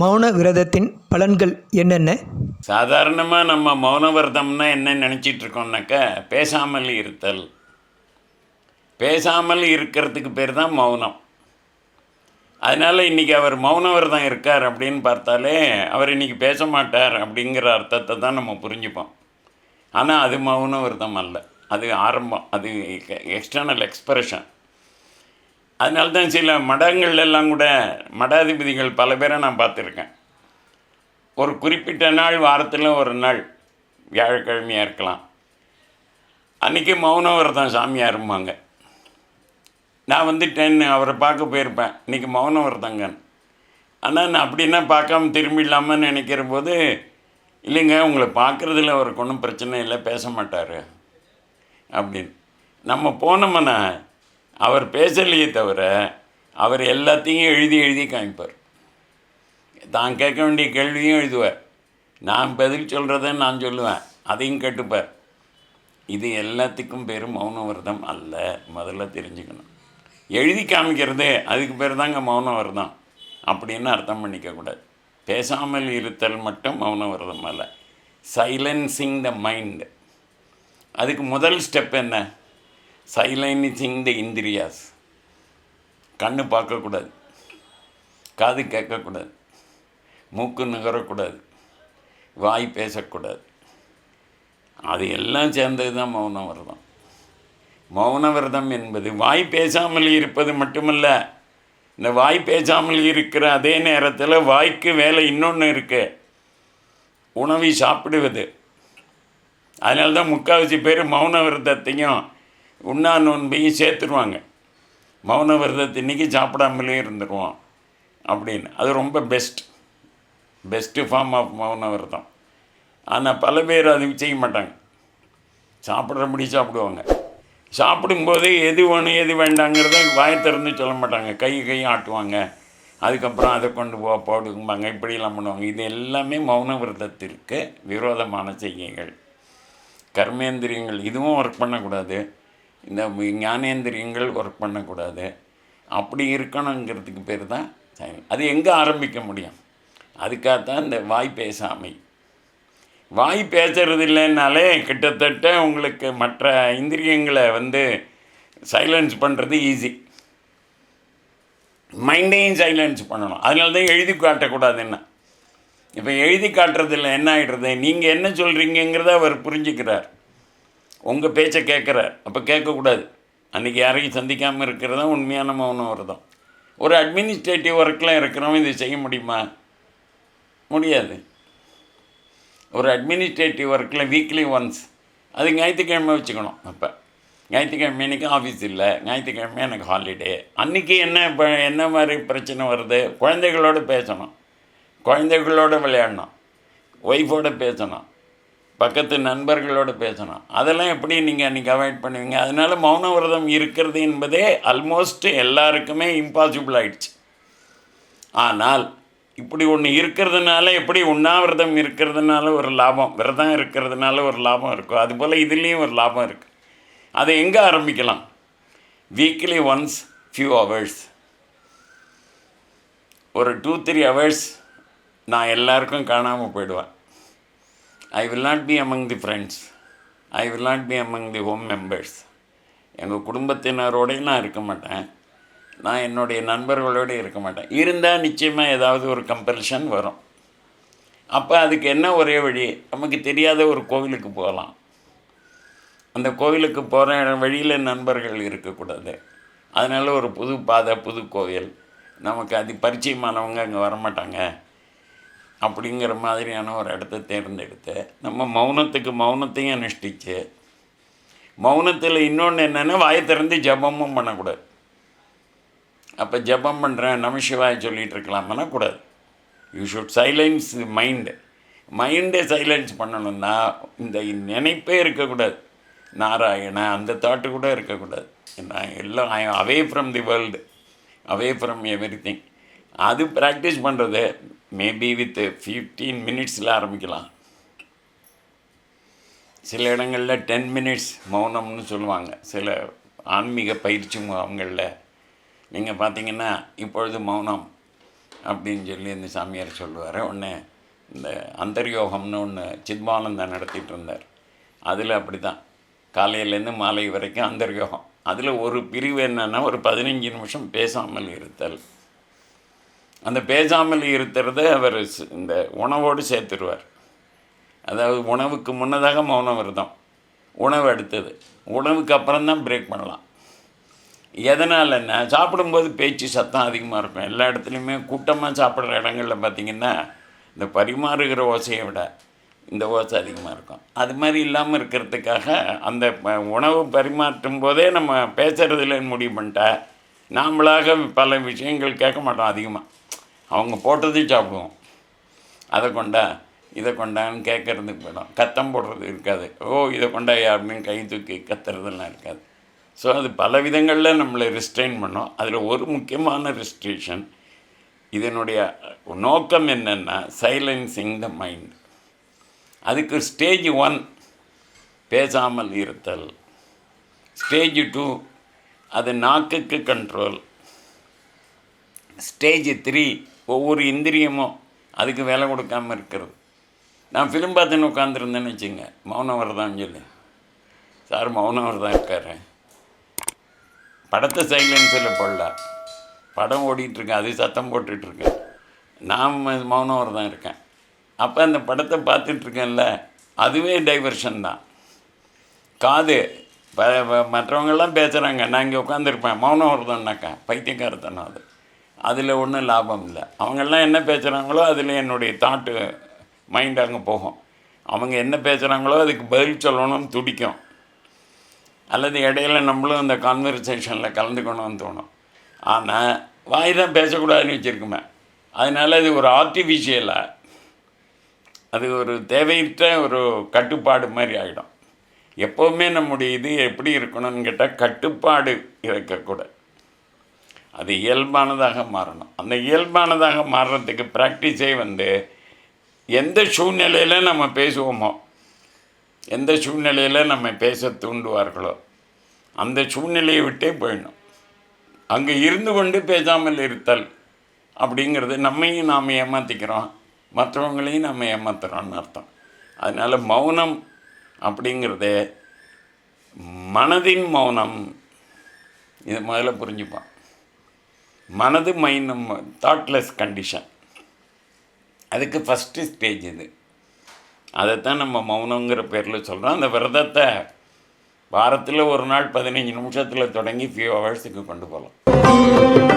மௌன விரதத்தின் பலன்கள் என்னென்ன? சாதாரணமாக நம்ம மௌன விரதம்னா என்ன நினச்சிட்டு இருக்கோம்னாக்கா பேசாமல் இருத்தல். பேசாமல் இருக்கிறதுக்கு பேர் தான் மௌனம். அதனால் இன்றைக்கி அவர் மௌன விரதம் இருக்கார் அப்படின்னு பார்த்தாலே அவர் இன்றைக்கி பேச மாட்டார் அப்படிங்கிற அர்த்தத்தை தான் நம்ம புரிஞ்சுப்போம். ஆனால் அது மௌன விரதம் அல்ல. அது ஆரம்பம். அது எக்ஸ்டர்னல் எக்ஸ்பிரஷன் அதனால தான் சில மடங்கள்ல எல்லாம் கூட மடாதிபதிகள் பல பேரை நான் பார்த்துருக்கேன். ஒரு குறிப்பிட்ட நாள் வாரத்தில் ஒரு நாள் வியாழக்கிழமையாக இருக்கலாம். அன்றைக்கி மௌன விரதம் சாமியாரும்பாங்க நான் வந்துட்டேன்னு அவரை பார்க்க போயிருப்பேன். இன்றைக்கி மௌன விரதங்க ஆனால் நான் அப்படின்னா பார்க்காம திரும்பி இல்லாமல் நினைக்கிற போது இல்லைங்க உங்களை பார்க்குறதுல அவருக்கு ஒன்றும் பிரச்சனை இல்லை பேச மாட்டார். அப்படின்னு. நம்ம போனோம்னா அவர் பேசலையே தவிர அவர் எல்லாத்தையும் எழுதி எழுதி காமிப்பார். தான் கேட்க வேண்டிய கேள்வியும் எழுதுவார். நான் பதில் சொல்கிறத நான் சொல்லுவேன். அதையும் கேட்டுப்பார். இது எல்லாத்துக்கும் பேர் மௌன விரதம் அல்ல. முதல்ல தெரிஞ்சுக்கணும். எழுதி காமிக்கிறது அதுக்கு பேர் தாங்க மௌன விரதம் அப்படின்னு அர்த்தம் பண்ணிக்கக்கூடாது பேசாமல் இருத்தல் மட்டும் மௌன விரதம் அல்ல. சைலன்சிங் த மைண்ட் அதுக்கு முதல் ஸ்டெப் என்ன? சைலன்சிங் த இந்திரியாஸ் கண்ணு பார்க்கக்கூடாது. காது கேட்கக்கூடாது. மூக்கு நுகரக்கூடாது. வாய் பேசக்கூடாது. அது எல்லாம் சேர்ந்தது தான் மௌன விரதம் மௌன விரதம் என்பது வாய் பேசாமல் இருப்பது மட்டுமல்ல இந்த வாய் பேசாமல் இருக்கிற அதே நேரத்தில் வாய்க்கு வேலை இன்னொன்று இருக்குது உணவை சாப்பிடுவது. அதனால தான் முக்கால்வாசி பேர் மௌன விரதத்தையும் உண்ணா நோன்பையும் சேர்த்துருவாங்க. மௌன விரதத்தின்னைக்கு சாப்பிடாமலே இருந்துருவோம் அப்படின்னு. அது ரொம்ப பெஸ்ட் பெஸ்ட்டு ஃபார்ம் ஆஃப் மௌன விரதம். ஆனால் பல பேர் அது செய்ய மாட்டாங்க. சாப்பிட்றபடி சாப்பிடுவாங்க. சாப்பிடும்போது எது வேணும் எது வேண்டாங்கிறத வாயை திறந்து சொல்ல மாட்டாங்க. கை கையும் ஆட்டுவாங்க. அதுக்கப்புறம் அதை கொண்டு போ போடும்பாங்க. இப்படியெல்லாம் பண்ணுவாங்க. இது எல்லாமே மௌன விரதத்திற்கு விரோதமான செய்கைகள். கர்மேந்திரியங்கள் இதுவும் ஒர்க் பண்ணக்கூடாது. இந்த ஞானேந்திரியங்கள் ஒர்க் பண்ணக்கூடாது. அப்படி இருக்கணுங்கிறதுக்கு பேர் தான் சைலண்ட் அது எங்கே ஆரம்பிக்க முடியும்? அதுக்காகத்தான் இந்த வாய் பேசாமை. வாய் பேசுறது இல்லைன்னாலே கிட்டத்தட்ட உங்களுக்கு மற்ற இந்திரியங்களை வந்து சைலன்ஸ் பண்ணுறது ஈஸி மைண்டையும் சைலன்ஸ் பண்ணணும். அதனால தான் எழுதி காட்டக்கூடாது என்ன இப்போ எழுதி காட்டுறதில்ல என்ன ஆகிடுறது நீங்கள் என்ன சொல்கிறீங்கிறத அவர் புரிஞ்சுக்கிறார். உங்கள் பேச்சை கேட்குறார் அப்போ கேட்கக்கூடாது. அன்றைக்கி யாரையும் சந்திக்காமல் இருக்கிறது தான் உண்மையான மௌனம் விரதம் ஒரு அட்மினிஸ்ட்ரேட்டிவ் ஒர்க்கில் இருக்கிறவன் இதை செய்ய முடியுமா? முடியாது. ஒரு அட்மினிஸ்ட்ரேட்டிவ் ஒர்க்கில் வீக்லி ஒன்ஸ் அது ஞாயிற்றுக்கிழமை வச்சுக்கணும் அப்போ. ஞாயிற்றுக்கிழமை அன்றைக்கி ஆஃபீஸ் இல்லை. ஞாயிற்றுக்கிழமை எனக்கு ஹாலிடே அன்றைக்கி என்ன இப்போ என்ன மாதிரி பிரச்சனை வருது? குழந்தைகளோட பேசணும். குழந்தைகளோட விளையாடணும். ஒய்ஃபோட பேசணும். பக்கத்து நண்பர்களோட பேசணும். அதெல்லாம் எப்படி நீங்கள் அன்றைக்கி அவாய்ட் பண்ணுவீங்க? அதனால் மௌன விரதம் இருக்கிறது என்பதே அல்மோஸ்ட்டு எல்லாருக்குமே இம்பாசிபிள் ஆயிடுச்சு. ஆனால் இப்படி ஒன்று இருக்கிறதுனால எப்படி உண்ணாவிரதம் இருக்கிறதுனால ஒரு லாபம் விரதம் இருக்கிறதுனால ஒரு லாபம் இருக்கும் அதுபோல் இதுலேயும் ஒரு லாபம் இருக்குது அதை எங்கே ஆரம்பிக்கலாம்? வீக்லி ஒன்ஸ் ஃபியூ ஹவர்ஸ் ஒரு டூ த்ரீ ஹவர்ஸ் நான் எல்லாருக்கும் காணாமல் போயிடுவேன். I will not be among the friends I will not be among the home members எங்கள் குடும்பத்தினரோடையும் நான் இருக்க மாட்டேன். நான் என்னுடைய நண்பர்களோடு இருக்க மாட்டேன். இருந்தால் நிச்சயமாக ஏதாவது ஒரு கம்பல்ஷன் வரும். அப்போ அதுக்கு என்ன ஒரே வழி? நமக்கு தெரியாத ஒரு கோவிலுக்கு போகலாம். அந்த கோவிலுக்கு போகிற வழியில் நண்பர்கள் இருக்கக்கூடாது. அதனால் ஒரு புது பாதை புது கோவில். நமக்கு அது பரிச்சயமானவங்க அங்கே வரமாட்டாங்க. அப்படிங்கிற மாதிரியான ஒரு இடத்த தேர்ந்தெடுத்து நம்ம மௌனத்துக்கு மௌனத்தையும் அனுஷ்டிச்சு மௌனத்தில் இன்னொன்று என்னென்னா வாயை திறந்து ஜபமும் பண்ணக்கூடாது. அப்போ ஜபம் பண்ணுறேன் நமசிவாய சொல்லிகிட்டு இருக்கலாமனா கூடாது யூ ஷுட் சைலன்ஸ் மைண்டு மைண்டை சைலன்ஸ் பண்ணணும்னா இந்த நினைப்பே இருக்கக்கூடாது. நாராயண அந்த தாட்டு கூட இருக்கக்கூடாது. நான் எல்லாம் I away from the world away from everything அது ப்ராக்டிஸ் பண்ணுறது மேபி வித் ஃபிஃப்டீன் மினிட்ஸில் ஆரம்பிக்கலாம். சில இடங்களில் டென் மினிட்ஸ் மௌனம்னு சொல்லுவாங்க. சில ஆன்மீக பயிற்சி முகாம்களில் நீங்கள் பார்த்தீங்கன்னா இப்பொழுது மௌனம் அப்படின்னு சொல்லி இந்த சாமியார் சொல்லுவார். ஒன்று இந்த அந்தர்யோகம்னு ஒன்று சித்மானந்தன் நடத்திட்டு இருந்தார். அதில் அப்படி தான் காலையிலேருந்து மாலை வரைக்கும் அந்தர்யோகம். அதில் ஒரு பிரிவு என்னென்னா ஒரு பதினஞ்சு நிமிஷம் பேசாமல் இருத்தல். அந்த பேசாமல் இருக்கிறத அவர் இந்த உணவோடு சேர்த்துருவார். அதாவது உணவுக்கு முன்னதாக மௌன விரதம். உணவு அடுத்தது. உணவுக்கு அப்புறம் தான் பிரேக் பண்ணலாம். எதனால் என்ன? சாப்பிடும்போது பேச்சு சத்தம் அதிகமாக இருக்கும். எல்லா இடத்துலையுமே கூட்டமாக சாப்பிட்ற இடங்களில் பார்த்திங்கன்னா இந்த பரிமாறுகிற ஓசையை விட இந்த ஓசை அதிகமாக இருக்கும். அது மாதிரி இல்லாமல் இருக்கிறதுக்காக அந்த உணவு பரிமாற்றும் போதே நம்ம பேசுகிறதுல முடிவு பண்ணிட்டா நாமளாக பல விஷயங்கள் கேட்க மாட்டோம் அதிகமாக. அவங்க போட்டதையும் சாப்பிடுவோம். அதை கொண்டா இதை கொண்டான்னு கேட்கறதுக்கு போயிடும். கத்தம் போடுறது இருக்காது. ஓ இதை கொண்டா யாருமே கை தூக்கி கத்துறதெல்லாம் இருக்காது. ஸோ அது பல விதங்களில் நம்மளை ரிஸ்ட்ரெயின் பண்ணோம். அதில் ஒரு முக்கியமான ரெஸ்ட்ரிக்ஷன் இதனுடைய நோக்கம் என்னென்னா சைலன்சிங் த மைண்ட் அதுக்கு ஸ்டேஜ் ஒன் பேசாமல் இருத்தல். ஸ்டேஜ் டூ அது நாக்குக்கு கண்ட்ரோல் ஸ்டேஜ் த்ரீ ஒவ்வொரு இந்திரியமும் அதுக்கு விலை கொடுக்காம இருக்கிறது. நான் ஃபிலிம் பார்த்துன்னு உட்காந்துருந்தேன்னு வச்சுங்க மௌனம் தான் சொல்லி. சார் மௌனம் வரதான் இருக்கார். படத்தை சைலன்ஸில் போடல. படம் ஓடிட்டுருக்கேன் அது சத்தம் போட்டுட்ருக்கேன் நான் மௌனவர் தான் இருக்கேன். அப்போ அந்த படத்தை பார்த்துட்ருக்கேன்ல அதுவே டைவர்ஷன் தான். காது மற்றவங்கெல்லாம் பேசுகிறாங்க நான் இங்கே உட்காந்துருப்பேன் மௌனம் வருதுன்னாக்கா பைத்தியக்காரத்தனம் அது. அதில் ஒன்றும் லாபம் இல்லை. அவங்கெல்லாம் என்ன பேசுகிறாங்களோ அதில் என்னுடைய தாட்டு மைண்ட் அங்கே போகும். அவங்க என்ன பேசுகிறாங்களோ அதுக்கு பதில் சொல்லணும்னு துடிக்கும். அல்லது இடையில நம்மளும் அந்த கான்வர்சேஷனில் கலந்துக்கணும்னு தோணும். ஆனால் வாய் தான் பேசக்கூடாதுன்னு வச்சுருக்குமே. அதனால் அது ஒரு ஆர்டிஃபிஷியலாக அது ஒரு தேவையற்ற ஒரு கட்டுப்பாடு மாதிரி ஆகிடும் எப்போவுமே நம்முடைய இது எப்படி இருக்கணும்னு கேட்டால் கட்டுப்பாடு இருக்கக்கூடாது. அது இயல்பானதாக மாறணும். அந்த இயல்பானதாக மாறுறதுக்கு ப்ராக்டிஸே வந்து எந்த சூழ்நிலையில் நம்ம பேசுவோமோ எந்த சூழ்நிலையில் நம்ம பேச தூண்டுவார்களோ அந்த சூழ்நிலையை விட்டே போயிடணும். அங்கே இருந்து கொண்டு பேசாமல் இருத்தல் அப்படிங்கிறது நம்மையும் நாம் ஏமாற்றிக்கிறோம் மற்றவங்களையும் நம்ம ஏமாத்துறோம்னு அர்த்தம். அதனால் மௌனம் அப்படிங்கிறது மனதின் மௌனம். இது முதல்ல புரிஞ்சுப்போம். மனது மைண்டும் தாட்லெஸ் கண்டிஷன் அதுக்கு ஃபஸ்ட்டு ஸ்டேஜ் இது. அதைத்தான் நம்ம மௌனங்கிற பேரில் சொல்கிறோம் அந்த விரதத்தை வாரத்தில் ஒரு நாள் பதினஞ்சு நிமிஷத்தில் தொடங்கி ஃபியூ ஹவர்ஸுக்கு கொண்டு போகலாம்.